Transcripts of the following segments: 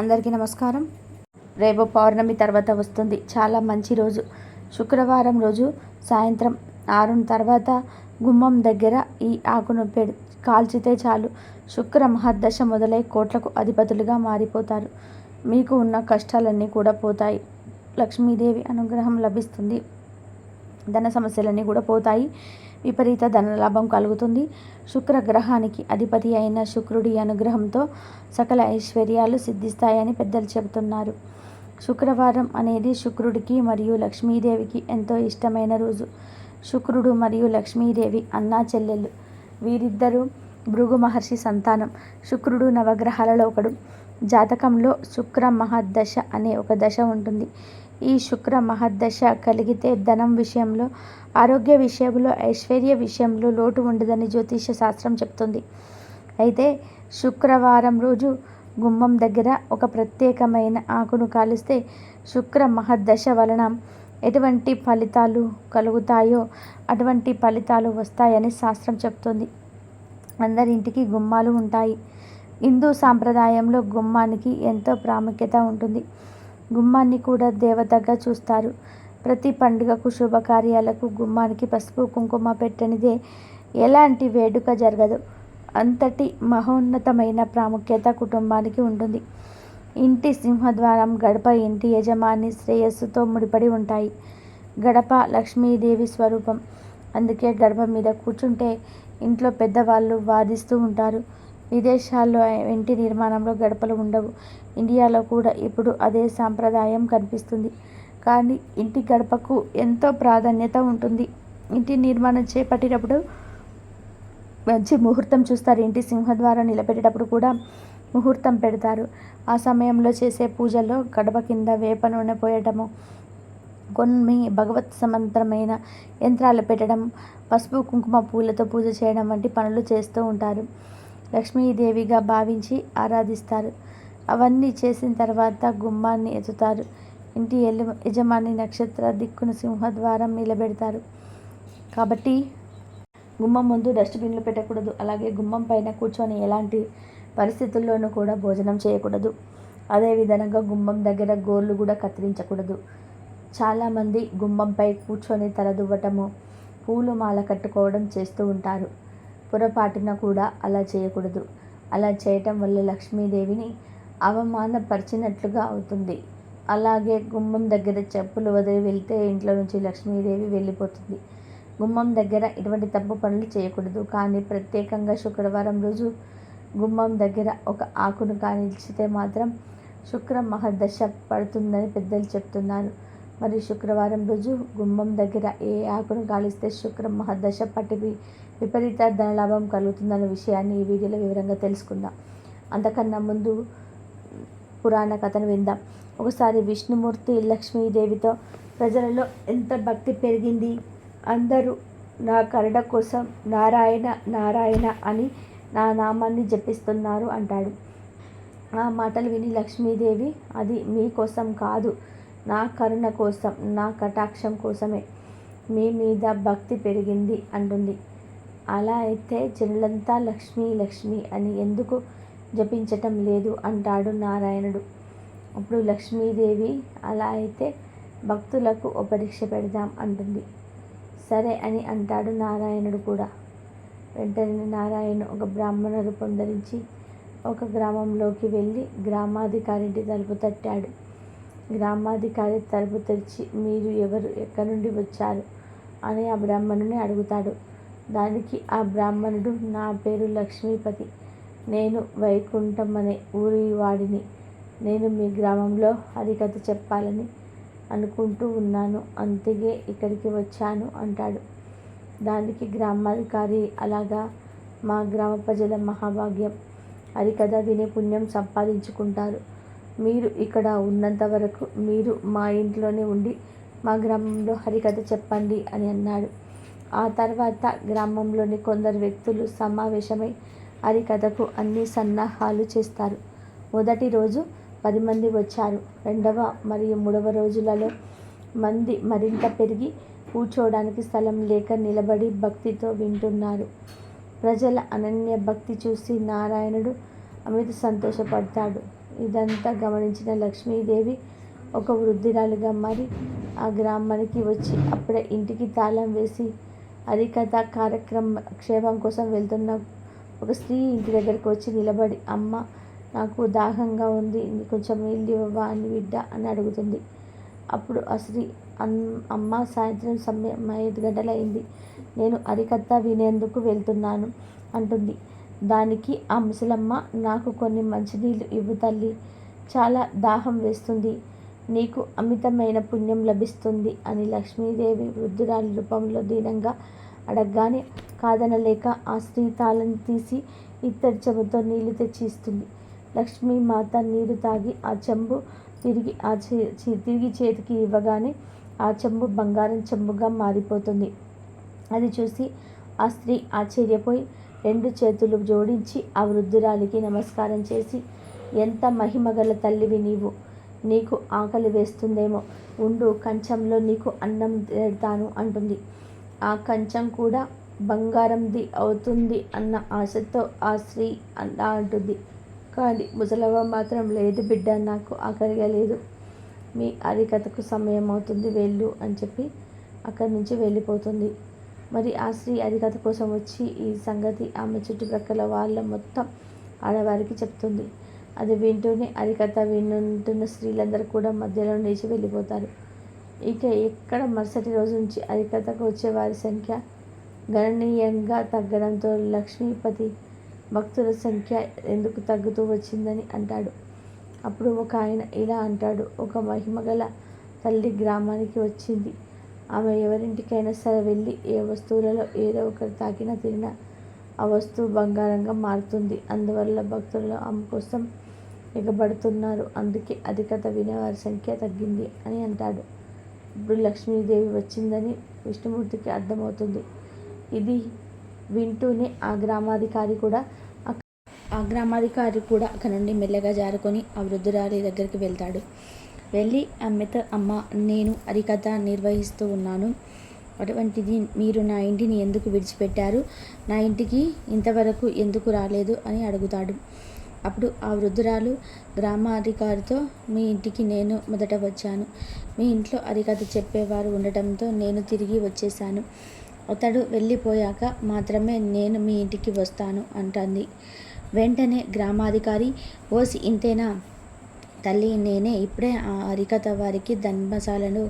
అందరికీ నమస్కారం. రేపు పౌర్ణమి తర్వాత వస్తుంది. చాలా మంచి రోజు. శుక్రవారం రోజు సాయంత్రం ఆరు తర్వాత గుమ్మం దగ్గర ఈ ఆకును పెడి కాల్చితే చాలు. శుక్ర మహర్దశ మొదలై కోట్లకు అధిపతులుగా మారిపోతారు. మీకు ఉన్న కష్టాలన్నీ కూడా పోతాయి. లక్ష్మీదేవి అనుగ్రహం లభిస్తుంది. ధన సమస్యలన్నీ కూడా పోతాయి. విపరీత ధనలాభం కలుగుతుంది. శుక్రగ్రహానికి అధిపతి అయిన శుక్రుడి అనుగ్రహంతో సకల ఐశ్వర్యాలు సిద్ధిస్తాయని పెద్దలు చెబుతున్నారు. శుక్రవారం అనేది శుక్రుడికి మరియు లక్ష్మీదేవికి ఎంతో ఇష్టమైన రోజు. శుక్రుడు మరియు లక్ష్మీదేవి అన్నా చెల్లెళ్ళు. వీరిద్దరూ భృగు మహర్షి సంతానం. శుక్రుడు నవగ్రహాలలో ఒకడు. జాతకంలో శుక్ర మహాదశ అనే ఒక దశ ఉంటుంది. ఈ శుక్ర మహర్దశ కలిగితే ధనం విషయంలో ఆరోగ్య విషయంలో ఐశ్వర్య విషయంలో లోటు ఉండదని జ్యోతిష శాస్త్రం చెప్తుంది. అయితే శుక్రవారం రోజు గుమ్మం దగ్గర ఒక ప్రత్యేకమైన ఆకును కాలిస్తే శుక్ర మహర్దశ వలన ఎటువంటి ఫలితాలు కలుగుతాయో అటువంటి ఫలితాలు వస్తాయని శాస్త్రం చెప్తుంది. అందరింటికి గుమ్మాలు ఉంటాయి. హిందూ సాంప్రదాయంలో గుమ్మానికి ఎంతో ప్రాముఖ్యత ఉంటుంది. గుమ్మాన్ని కూడా దేవతగా చూస్తారు. ప్రతి పండుగకు శుభకార్యాలకు గుమ్మానికి పసుపు కుంకుమ పెట్టనిదే ఎలాంటి వేడుక జరగదు. అంతటి మహోన్నతమైన ప్రాముఖ్యత కుటుంబానికి ఉంటుంది. ఇంటి సింహద్వారం గడప ఇంటి యజమాని శ్రేయస్సుతో ముడిపడి ఉంటాయి. గడప లక్ష్మీదేవి స్వరూపం. అందుకే గడప మీద కూర్చుంటే ఇంట్లో పెద్దవాళ్ళు వాదిస్తూ ఉంటారు. విదేశాల్లో ఇంటి నిర్మాణంలో గడపలు ఉండవు. ఇండియాలో కూడా ఇప్పుడు అదే సాంప్రదాయం కనిపిస్తుంది. కానీ ఇంటి గడపకు ఎంతో ప్రాధాన్యత ఉంటుంది. ఇంటి నిర్మాణం చేపట్టేటప్పుడు మంచి ముహూర్తం చూస్తారు. ఇంటి సింహద్వారం నిలబెట్టేటప్పుడు కూడా ముహూర్తం పెడతారు. ఆ సమయంలో చేసే పూజల్లో గడప కింద వేప నూనె పోయటము కొన్ని భగవత్ సమంత్రమైన యంత్రాలు పెట్టడం పసుపు కుంకుమ పూలతో పూజ చేయడం వంటి పనులు చేస్తూ ఉంటారు. లక్ష్మీదేవిగా భావించి ఆరాధిస్తారు. అవన్నీ చేసిన తర్వాత గుమ్మాన్ని ఎత్తుతారు. ఇంటి ఎల్లు యజమాని నక్షత్ర దిక్కును సింహద్వారం నిలబెడతారు. కాబట్టి గుమ్మం ముందు డస్ట్బిన్లు పెట్టకూడదు. అలాగే గుమ్మం పైన కూర్చొని ఎలాంటి పరిస్థితుల్లోనూ కూడా భోజనం చేయకూడదు. అదేవిధంగా గుమ్మం దగ్గర గోర్లు కూడా కత్తిరించకూడదు. చాలామంది గుమ్మంపై కూర్చొని తలదువ్వటము పూలు మాల కట్టుకోవడం చేస్తూ ఉంటారు. పొరపాటున కూడా అలా చేయకూడదు. అలా చేయటం వల్ల లక్ష్మీదేవిని అవమానపరిచినట్లుగా అవుతుంది. అలాగే గుమ్మం దగ్గర చెప్పులు వదిలి వెళ్తే ఇంట్లో నుంచి లక్ష్మీదేవి వెళ్ళిపోతుంది. గుమ్మం దగ్గర ఇటువంటి తప్పు పనులు చేయకూడదు. కానీ ప్రత్యేకంగా శుక్రవారం రోజు గుమ్మం దగ్గర ఒక ఆకును కానిచ్చితే మాత్రం శుక్ర మహర్దశ పడుతుందని పెద్దలు చెప్తున్నారు. మరి శుక్రవారం రోజు గుమ్మం దగ్గర ఏ ఆకును కాలిస్తే శుక్ర మహదశ పట్టి విపరీత ధనలాభం కలుగుతుందన్న విషయాన్ని ఈ వీడియోలో వివరంగా తెలుసుకుందాం. అంతకన్నా ముందు పురాణ కథను విందాం. ఒకసారి విష్ణుమూర్తి లక్ష్మీదేవితో ప్రజలలో ఎంత భక్తి పెరిగింది? అందరూ నా కరుణ కోసం నారాయణ నారాయణ అని నా నామాన్ని జపిస్తున్నారు అంటాడు. ఆ మాటలు విని లక్ష్మీదేవి అది మీకోసం కాదు. నా కరుణ కోసం నా కటాక్షం కోసమే మీ మీద భక్తి పెరిగింది అంటుంది. అలా అయితే జనులంతా లక్ష్మీ లక్ష్మి అని ఎందుకు జపించటం లేదు అంటాడు నారాయణుడు. అప్పుడు లక్ష్మీదేవి అలా అయితే భక్తులకు ఓ పరీక్ష పెడదాం అంటుంది. సరే అని అంటాడు నారాయణుడు కూడా. వెంటనే నారాయణ ఒక బ్రాహ్మణ రూపం ధరించి ఒక గ్రామంలోకి వెళ్ళి గ్రామాధికారింటి తలుపు తట్టాడు. గ్రామాధికారి తలుపు తెరిచి మీరు ఎవరు? ఎక్కడి నుండి వచ్చారు? అని ఆ బ్రాహ్మణుని అడుగుతాడు. దానికి ఆ బ్రాహ్మణుడు నా పేరు లక్ష్మీపతి. నేను వైకుంఠం అనే ఊరి వాడిని. నేను మీ గ్రామంలో హరికథ చెప్పాలని అనుకుంటూ ఉన్నాను. అందుకే ఇక్కడికి వచ్చాను అంటాడు. దానికి గ్రామాధికారి అలాగా? మా గ్రామ ప్రజల మహాభాగ్యం. హరికథ వినే పుణ్యం సంపాదించుకుంటారు. మీరు ఇక్కడ ఉన్నంత వరకు మీరు మా ఇంట్లోనే ఉండి మా గ్రామంలో హరికథ చెప్పండి అని అన్నాడు. ఆ తర్వాత గ్రామంలోని కొందరు వ్యక్తులు సమావేశమై హరికథకు అన్ని సన్నాహాలు చేస్తారు. మొదటి రోజు పది మంది వచ్చారు. రెండవ మరియు మూడవ రోజులలో మంది మరింత పెరిగి కూర్చోవడానికి స్థలం లేక నిలబడి భక్తితో వింటున్నారు. ప్రజల అనన్య భక్తి చూసి నారాయణుడు అమిత సంతోషపడతాడు. ఇదంతా గమనించిన లక్ష్మీదేవి ఒక వృద్ధురాలుగా మారి ఆ గ్రామానికి వచ్చి అప్పుడే ఇంటికి తాళం వేసి హరికథ కార్యక్రమం క్షేమం కోసం వెళ్తున్న ఒక స్త్రీ ఇంటి దగ్గరికి వచ్చి నిలబడి అమ్మ నాకు దాహంగా ఉంది కొంచెం నీళ్ళు ఇవ్వవా అని బిడ్డ అని అడుగుతుంది. అప్పుడు ఆ స్త్రీ అన్ అమ్మ సాయంత్రం సమయం ఐదు గంటలైంది. నేను హరికథ వినేందుకు వెళ్తున్నాను అంటుంది. దానికి ఆ ముసలమ్మ నాకు కొన్ని మంచినీళ్ళు ఇవ్వు తల్లి. చాలా దాహం వేస్తుంది. నీకు అమితమైన పుణ్యం లభిస్తుంది అని లక్ష్మీదేవి వృద్ధురాలి రూపంలో దీనంగా అడగగానే కాదనలేక ఆ స్త్రీ తాళం తీసి ఇత్తడి చెంబుతో నీళ్ళు తెచ్చి ఇస్తుంది. లక్ష్మీమాత నీరు తాగి ఆ చెంబు తిరిగి ఆ చే తిరిగి చేతికి ఇవ్వగానే ఆ చెంబు బంగారం చెంబుగా మారిపోతుంది. అది చూసి ఆ స్త్రీ ఆశ్చర్యపోయి రెండు చేతులు జోడించి ఆ వృద్ధురాలికి నమస్కారం చేసి ఎంత మహిమగల తల్లివి నీవు. నీకు ఆకలి వేస్తుందేమో. ఉండు కంచంలో నీకు అన్నం పెడతాను అంటుంది. ఆ కంచం కూడా బంగారంది అవుతుంది అన్న ఆశతో ఆ స్త్రీ అన్నా అంటుంది. కానీ ముసలవ్వ మాత్రం లేదు బిడ్డ నాకు ఆకలిగా లేదు. మీ అరికథకు సమయం అవుతుంది వెళ్ళు అని చెప్పి అక్కడి నుంచి వెళ్ళిపోతుంది. మరి ఆ స్త్రీ అరికథ కోసం వచ్చి ఈ సంగతి ఆమె చుట్టుప్రక్కల వాళ్ళ మొత్తం ఆడవారికి చెప్తుంది. అది వింటూనే అరికథ వింటున్న స్త్రీలందరూ కూడా మధ్యలో నిలిచి వెళ్ళిపోతారు. ఇక ఎక్కడ మరుసటి రోజు నుంచి అరికథకు వచ్చే వారి సంఖ్య గణనీయంగా తగ్గడంతో లక్ష్మీపతి భక్తుల సంఖ్య ఎందుకు తగ్గుతూ వచ్చిందని అంటాడు. అప్పుడు ఒక ఆయన ఇలా అంటాడు ఒక మహిమగల తల్లి గ్రామానికి వచ్చింది. ఆమె ఎవరింటికైనా సరే వెళ్ళి ఏ వస్తువులలో ఏదో ఒకటి తాకినా తిరిగినా ఆ వస్తువు బంగారంగా మారుతుంది. అందువల్ల భక్తులలో ఆమె కోసం ఎగబడుతున్నారు. అందుకే అధికత వినేవారి సంఖ్య తగ్గింది అని అంటాడు. ఇప్పుడు లక్ష్మీదేవి వచ్చిందని విష్ణుమూర్తికి అర్థమవుతుంది. ఇది వింటూనే ఆ గ్రామాధికారి కూడా ఆ గ్రామాధికారి కూడా అక్కడ నుండి మెల్లగా జారుకొని ఆ వృద్ధురాలి దగ్గరికి వెళ్తాడు. వెళ్ళి అమ్మతో అమ్మ నేను హరికథ నిర్వహిస్తూ ఉన్నాను. అటువంటిది మీరు నా ఇంటిని ఎందుకు విడిచిపెట్టారు? నా ఇంటికి ఇంతవరకు ఎందుకు రాలేదు? అని అడుగుతాడు. అప్పుడు ఆ వృద్ధురాలు గ్రామాధికారితో మీ ఇంటికి నేను మొదట వచ్చాను. మీ ఇంట్లో హరికథ చెప్పేవారు ఉండటంతో నేను తిరిగి వచ్చేసాను అతడు వెళ్ళిపోయాక మాత్రమే నేను మీ ఇంటికి వస్తాను అంటుంది. వెంటనే గ్రామాధికారి ఓసి ఇంతేనా? తల్లి నేనే ఇప్పుడే ఆ హరికథ వారికి ధర్మశాలను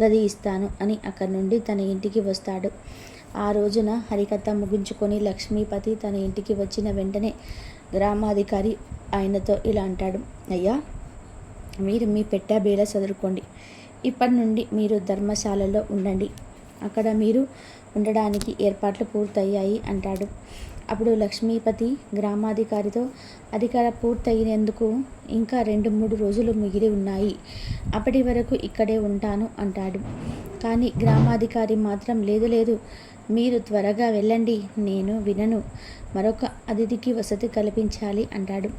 గది ఇస్తాను అని అక్కడి నుండి తన ఇంటికి వస్తాడు. ఆ రోజున హరికథ ముగించుకొని లక్ష్మీపతి తన ఇంటికి వచ్చిన వెంటనే గ్రామాధికారి ఆయనతో ఇలా అంటాడు అయ్యా మీరు మీ పెట్టాబేల చదువుకోండి ఇప్పటి నుండి మీరు ధర్మశాలలో ఉండండి. అక్కడ మీరు ఉండడానికి ఏర్పాట్లు పూర్తయ్యాయి అంటాడు. అప్పుడు లక్ష్మీపతి గ్రామాధికారితో అధికార పూర్తయినందుకు ఇంకా రెండు మూడు రోజులు మిగిలి ఉన్నాయి. అప్పటి వరకు ఇక్కడే ఉంటాను అంటాడు. కానీ గ్రామాధికారి మాత్రం లేదు లేదు మీరు త్వరగా వెళ్ళండి నేను వినను. మరొక అతిథికి వసతి కల్పించాలి అంటాడు.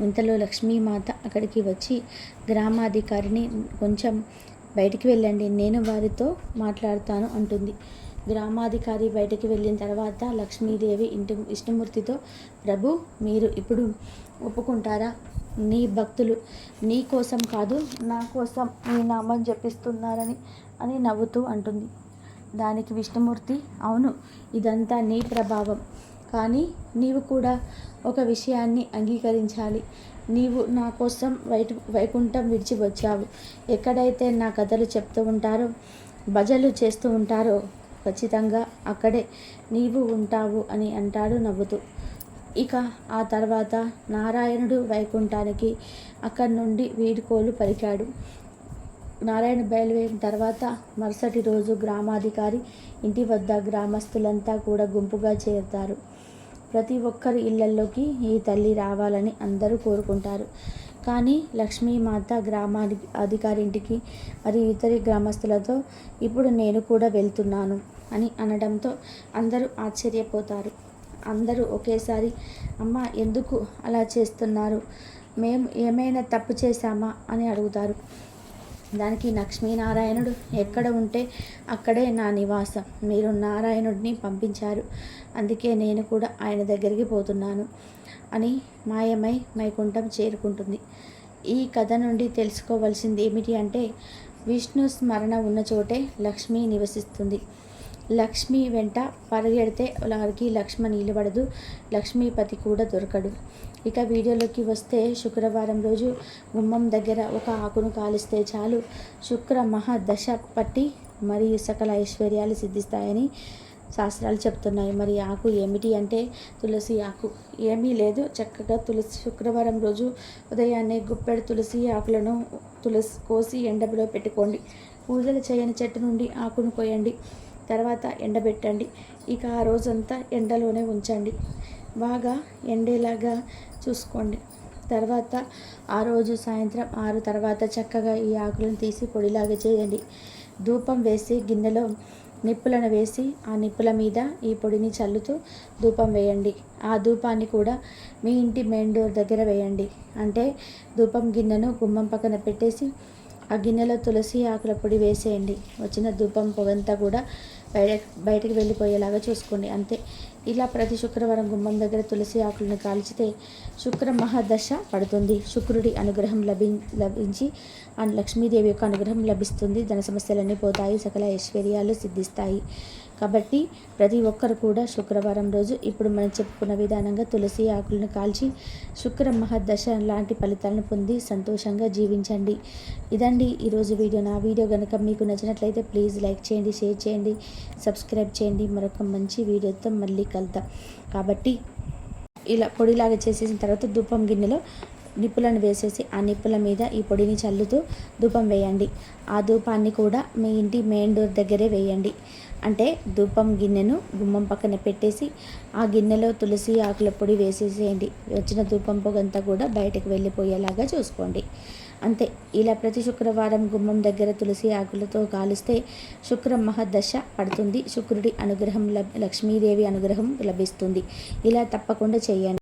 ఇంతలో లక్ష్మీమాత అక్కడికి వచ్చి గ్రామాధికారిని కొంచెం బయటికి వెళ్ళండి నేను వారితో మాట్లాడతాను అంటుంది. గ్రామాధికారి బయటికి వెళ్ళిన తర్వాత లక్ష్మీదేవి ఇంటి విష్ణుమూర్తితో ప్రభు మీరు ఇప్పుడు ఒప్పుకుంటారా? నీ భక్తులు నీ కోసం కాదు నా కోసం నీ నామం జపిస్తున్నారని అని నవ్వుతూ అంటుంది. దానికి విష్ణుమూర్తి అవును ఇదంతా నీ ప్రభావం. కానీ నీవు కూడా ఒక విషయాన్ని అంగీకరించాలి. నీవు నా కోసం వైటు వైకుంఠం విడిచి వచ్చావు. ఎక్కడైతే నా కథలు చెప్తూ ఉంటారో భజలు చేస్తూ ఉంటారో ఖచ్చితంగా అక్కడే నీవు ఉంటావు అని అంటాడు నవ్వుతూ. ఇక ఆ తర్వాత నారాయణుడు వైకుంఠానికి అక్కడి నుండి వీడుకోలు పలికాడు. నారాయణ బయలువేరిన తర్వాత మరుసటి రోజు గ్రామాధికారి ఇంటి వద్ద గ్రామస్తులంతా కూడా గుంపుగా చేరుతారు. ప్రతి ఒక్కరి ఇళ్ళలోకి ఈ తల్లి రావాలని అందరూ కోరుకుంటారు. కానీ లక్ష్మీమాత గ్రామానికి అధికారింటికి మరియు ఇతర గ్రామస్తులతో ఇప్పుడు నేను కూడా వెళ్తున్నాను. అని అనడంతో అందరూ ఆశ్చర్యపోతారు. అందరూ ఒకేసారి అమ్మ ఎందుకు అలా చేస్తున్నారు? మేము ఏమైనా తప్పు చేశామా? అని అడుగుతారు. దానికి లక్ష్మీనారాయణుడు ఎక్కడ ఉంటే అక్కడే నా నివాసం. మీరు నారాయణుడిని పంపించారు. అందుకే నేను కూడా ఆయన దగ్గరికి పోతున్నాను అని మాయమై మైకుంఠం చేరుకుంటుంది. ఈ కథ నుండి తెలుసుకోవాల్సింది ఏమిటి అంటే విష్ణు స్మరణ ఉన్న చోటే లక్ష్మి నివసిస్తుంది. లక్ష్మి వెంట పరిగెడితే వారికి లక్ష్మ నిలబడదు. లక్ష్మీపతి కూడా దొరకడు. ఇక వీడియోలోకి వస్తే శుక్రవారం రోజు గుమ్మం దగ్గర ఒక ఆకును కాలిస్తే చాలు. శుక్ర మహాదశ పట్టి మరియు సకల ఐశ్వర్యాలు సిద్ధిస్తాయని శాస్త్రాలు చెప్తున్నాయి. మరి ఆకు ఏమిటి అంటే తులసి ఆకు. ఏమీ లేదు. చక్కగా తులసి శుక్రవారం రోజు ఉదయాన్నే గుప్పెడు తులసి ఆకులను తులసి కోసి ఎండలో పెట్టుకోండి. పూజలు చేయని చెట్టు నుండి ఆకును కోయండి. తర్వాత ఎండబెట్టండి. ఇక ఆ రోజంతా ఎండలోనే ఉంచండి. బాగా ఎండేలాగా చూసుకోండి. తర్వాత ఆ రోజు సాయంత్రం ఆరు తర్వాత చక్కగా ఈ ఆకులను తీసి పొడిలాగా చేయండి. ధూపం వేసి గిన్నెలో నిప్పులను వేసి ఆ నిప్పుల మీద ఈ పొడిని చల్లుతూ ధూపం వేయండి. ఆ ధూపాన్ని కూడా మీ ఇంటి మెయిన్ డోర్ దగ్గర వేయండి. అంటే ధూపం గిన్నెను గుమ్మం పక్కన పెట్టేసి ఆ గిన్నెలో తులసి ఆకుల పొడి వేసేయండి. వచ్చిన ధూపం పొగంతా కూడా బయట బయటకు వెళ్ళిపోయేలాగా చూసుకోండి. అంతే. ఇలా ప్రతి శుక్రవారం గుమ్మం దగ్గర తులసి ఆకులను కాల్చితే శుక్ర మహాదశ పడుతుంది. శుక్రుడి అనుగ్రహం లభి లభించి ఆ లక్ష్మీదేవి యొక్క అనుగ్రహం లభిస్తుంది. ధన సమస్యలన్నీ పోతాయి. సకల ఐశ్వర్యాలు సిద్ధిస్తాయి. కాబట్టి ప్రతి ఒక్కరు కూడా శుక్రవారం రోజు ఇప్పుడు మనం చెప్పుకున్న విధానంగా తులసి ఆకులను కాల్చి శుక్ర మహదశ లాంటి ఫలితాలను పొంది సంతోషంగా జీవించండి. ఇదండి ఈరోజు వీడియో. నా వీడియో కనుక మీకు నచ్చినట్లయితే ప్లీజ్ లైక్ చేయండి షేర్ చేయండి సబ్స్క్రైబ్ చేయండి. మరొక మంచి వీడియోతో మళ్ళీ కలుద్దాం. కాబట్టి ఇలా పొడిలాగా చేసేసిన తర్వాత ధూపం గిన్నెలో నిప్పులను వేసేసి ఆ నిప్పుల మీద ఈ పొడిని చల్లుతూ ధూపం వేయండి. ఆ ధూపాన్ని కూడా మీ ఇంటి మెయిన్ డోర్ దగ్గరే వేయండి. అంటే ధూపం గిన్నెను గుమ్మం పక్కన పెట్టేసి ఆ గిన్నెలో తులసి ఆకుల పొడి వేసేసేయండి. వచ్చిన ధూపం పొగంతా కూడా బయటకు వెళ్ళిపోయేలాగా చూసుకోండి. అంతే. ఇలా ప్రతి శుక్రవారం గుమ్మం దగ్గర తులసి ఆకులతో కాలుస్తే శుక్ర మహదశ పడుతుంది. శుక్రుడి అనుగ్రహం లక్ష్మీదేవి అనుగ్రహం లభిస్తుంది. ఇలా తప్పకుండా చేయండి.